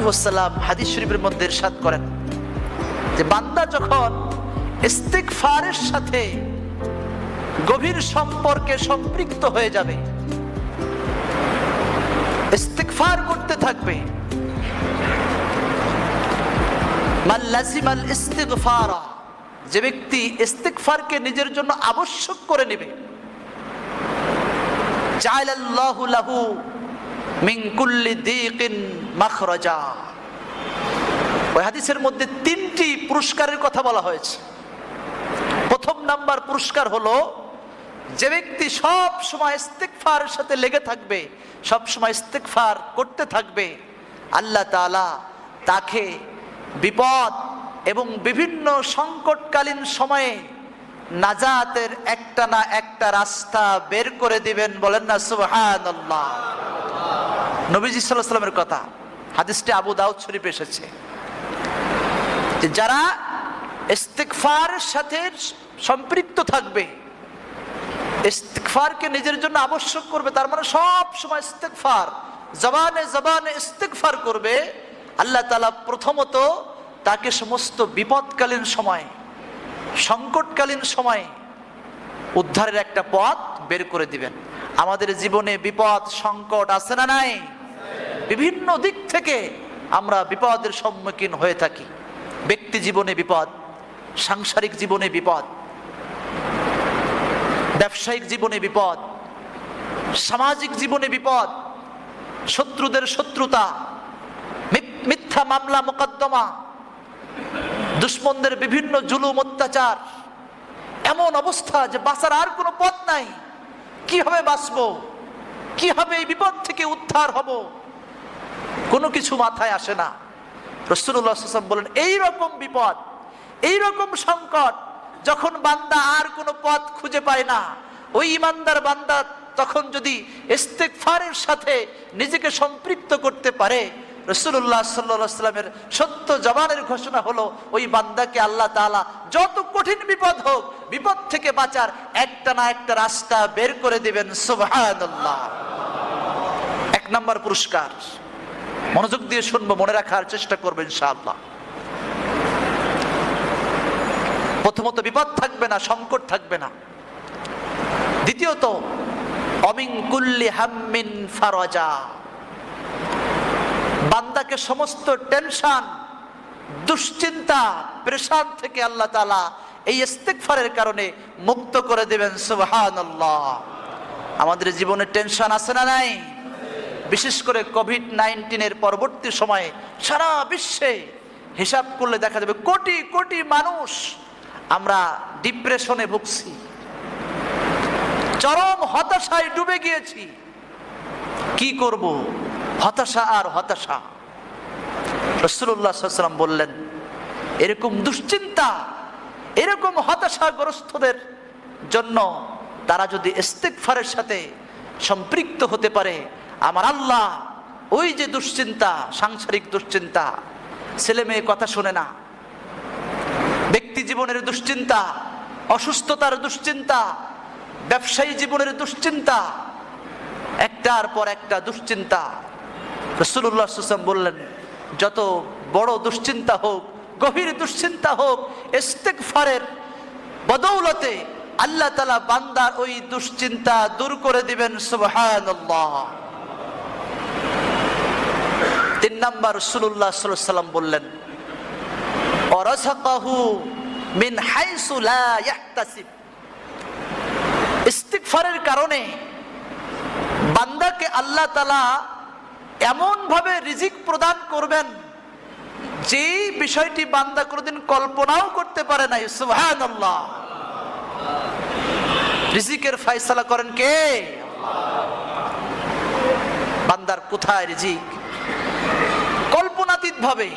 আলহিহসাল্লাম হাদিস শরীফের মধ্যে ইরশাদ করেন যে বান্দা যখন ইস্তিগফারের সাথে গভীর সম্পর্কে সম্পৃক্ত হয়ে যাবে, ইস্তিগফার করতে থাকবে যে ব্যক্তি ইস্তিগফারকে নিজের জন্য আবশ্যক করে নেবে মিন কুল্লি দিকিন মাখরাজা। ওই হাদিসের মধ্যে তিনটি পুরস্কারের কথা বলা হয়েছে। প্রথম নাম্বার পুরস্কার হলো, যে ব্যক্তি সব সময় ইস্তেকফারের সাথে লেগে থাকবে, সব সময় ইস্তেকফার করতে থাকবে, আল্লাহ তাআলা তাকে বিপদ এবং বিভিন্ন সংকটকালীন সময়ে নাজাতের একটা না একটা রাস্তা বের করে দিবেন বলেন না, সুবহানাল্লাহ। নবীজি সাল্লামের কথা, হাদিসটি আবু দাউদ শরীফ এসেছে। যারা ইস্তিগফারের সাথে সম্পৃক্ত থাকবে, ইস্তিগফারকে নিজের জন্য আবশ্যক করবে, তার মানে সব সময় ইস্তিগফার, জবানে জবানে ইস্তিগফার করবে, আল্লাহ তাআলা প্রথমত তাকে সমস্ত বিপদকালীন সময়, সংকটকালীন সময়ে উদ্ধারের একটা পথ বের করে দিবেন। আমাদের জীবনে বিপদ, সংকট আছে না নাই? বিভিন্ন দিক থেকে আমরা বিপদের সম্মুখীন হয়ে থাকি। ব্যক্তি জীবনে বিপদ, সাংসারিক জীবনে বিপদ, ব্যবসায়িক জীবনে বিপদ, সামাজিক জীবনে বিপদ, শত্রুদের শত্রুতা মিথ্যা মামলা মোকদ্দমা, দুশ্মনদের বিভিন্ন জুলুম অত্যাচার, এমন অবস্থা যে বাঁচার আর কোনো পথ নাই। কীভাবে বাঁচবো? কীভাবে এই বিপদ থেকে উদ্ধার হব? কোনো কিছু মাথায় আসে না। রসুল্লাহ বলেন এই রকম বিপদ, এইরকম সংকট, যখন বান্দা আর কোনো পথ খুঁজে পায় না, ওই ইমানদার বান্দা তখন যদি ইস্তেকফারের সাথে নিজেকে সম্পৃক্ত করতে পারে রসুল্লাহ সাল্লাহ সাল্লামের সত্য জবানের ঘোষণা হলো, ওই বান্দাকে আল্লাহ তাআলা যত কঠিন বিপদ হোক, বিপদ থেকে বাঁচার একটা না একটা রাস্তা বের করে দিবেন, সুবহানাল্লাহ। এক নম্বর পুরস্কার। মনোযোগ দিয়ে শুনব, মনে রাখার চেষ্টা করবেন ইনশাআল্লাহ। প্রথমত বিপদ থাকবে না, সংকট থাকবে না। দ্বিতীয়ত অমিন কুল্লি হাম্মিন ফারজা। বান্দাকে সমস্ত টেনশন, দুশ্চিন্তা প্রেশান থেকে আল্লাহ তাআলা এই ইস্তেগফারের কারণে মুক্ত করে দেবেন, সুবহানাল্লাহ। আমাদের জীবনে টেনশন আছে না নাই? বিশেষ করে কোভিড নাইন্টিনের পরবর্তী সময়ে সারা বিশ্বে হিসাব করলে দেখা যাবে কোটি কোটি মানুষ আমরা ডিপ্রেশনে ভুগছি। চরম হতাশায় ডুবে গিয়েছি। কি করব? হতাশা আর হতাশা। রসুল্লাহ সাল্লাম বললেন, এরকম দুশ্চিন্তা, এরকম হতাশাগ্রস্তদের জন্য তারা যদি ইস্তেকফারের সাথে সম্পৃক্ত হতে পারে আমার আল্লাহ ওই যে দুশ্চিন্তা, সাংসারিক দুশ্চিন্তা, ছেলে মেয়ে কথা শোনে না। ব্যক্তি জীবনের দুশ্চিন্তা, অসুস্থতার দুশ্চিন্তা, ব্যবসায়ী জীবনের দুশ্চিন্তা, একটার পর একটা দুশ্চিন্তা। রসুল্লাহ সুসাম বললেন, যত বড় দুশ্চিন্তা হোক, গভীর দুশ্চিন্তা হোক ইস্তেকফারের বদৌলতে আল্লাহ তালা বান্দার ওই দুশ্চিন্তা দূর করে দিবেন, সুবহানাল্লাহ। তিন নাম্বার রসুল্লাহ সাল্লাম বললেন, অরসাকাহু মিন হাইসু লা ইয়াহতাসিব। ইস্তিগফারের কারণে বান্দাকে আল্লাহ তালা এমন ভাবে রিজিক প্রদান করবেন যে বিষয়টি বান্দা কোনোদিন কল্পনাও করতে পারে নাই। সুবহানাল্লাহ। রিজিকের ফয়সালা করেন কে? বান্দার কোথায় রিজিক? ভাবে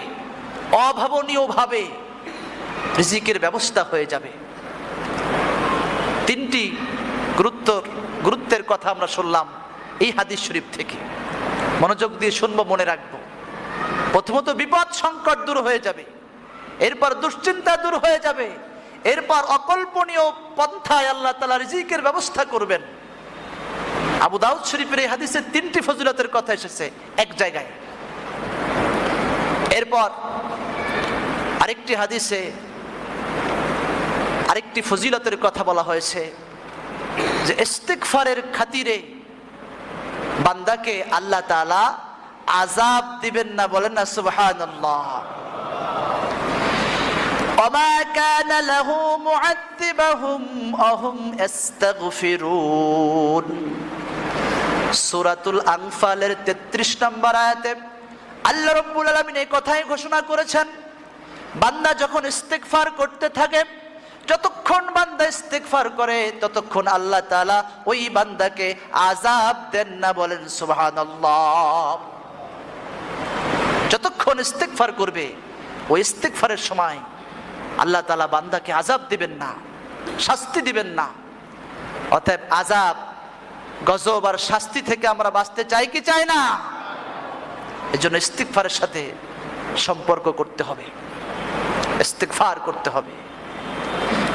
অভাবনীয় ভাবে রিজিকের ব্যবস্থা হয়ে যাবে। তিনটি গুরুত্ব গুরুত্বের কথা আমরা শুনলাম এই হাদিস শরীফ থেকে। মনোযোগ দিয়ে শুনব, মনে রাখব। প্রথমত বিপদ সংকট দূর হয়ে যাবে, এরপর দুশ্চিন্তা দূর হয়ে যাবে, এরপর অকল্পনীয় পন্থায় আল্লাহ তালা রিজিকের ব্যবস্থা করবেন। আবু দাউদ শরীফের এই হাদিসে তিনটি ফজিলতের কথা এসেছে এক জায়গায়। এরপর আরেকটি হাদিসে আরেকটি ফজিলতের কথা বলা হয়েছে যে ইস্তিকফারের খাতিরে বান্দাকে আল্লাহ তাআলা আজাব দিবেন না বলেন না সুবহানাল্লাহ وما كان له معذبهم وهم يستغفرون সূরাতুল আনফালের 33 নম্বর আয়াতে আল্লাহ রাব্বুল আলামিন এই কথাই ঘোষণা করেছেন, বান্দা যখন ইস্তেগফার করতে থাকে, যতক্ষণ বান্দা ইস্তেগফার করে, ততক্ষণ আল্লাহ তাআলা ওই বান্দাকে আযাব দেন না, বলেন সুবহানাল্লাহ। যতক্ষণ ইস্তেগফার করবে, ওই ইস্তেগফারের সময় আল্লাহ তালা বান্দাকে আযাব দিবেন না, শাস্তি দিবেন না। অতএব আযাব, গজব আর শাস্তি থেকে আমরা বাঁচতে চাই কি চাই না? এজন্য ইস্তিগফারের সাথে সম্পর্ক করতে হবে। ইস্তিগফার করতে হবে।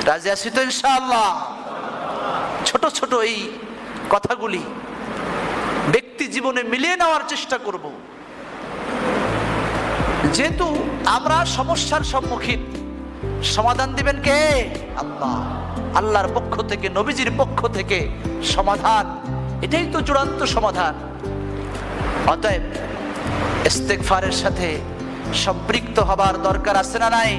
রাজি আছি তো ইনশাআল্লাহ? ছোট ছোট এই কথাগুলি ব্যক্তি জীবনে মিলিয়ে নেওয়ার চেষ্টা করব। যেহেতু আমরা সমস্যার সম্মুখীন, সমাধান দিবেন কে? আল্লাহ। আল্লাহর পক্ষ থেকে, নবীজির পক্ষ থেকে সমাধান। এটাই তো চূড়ান্ত সমাধান। অতএব ইস্তেগফারের সাথে সম্পৃক্ত হবার দরকার আছে না নাই?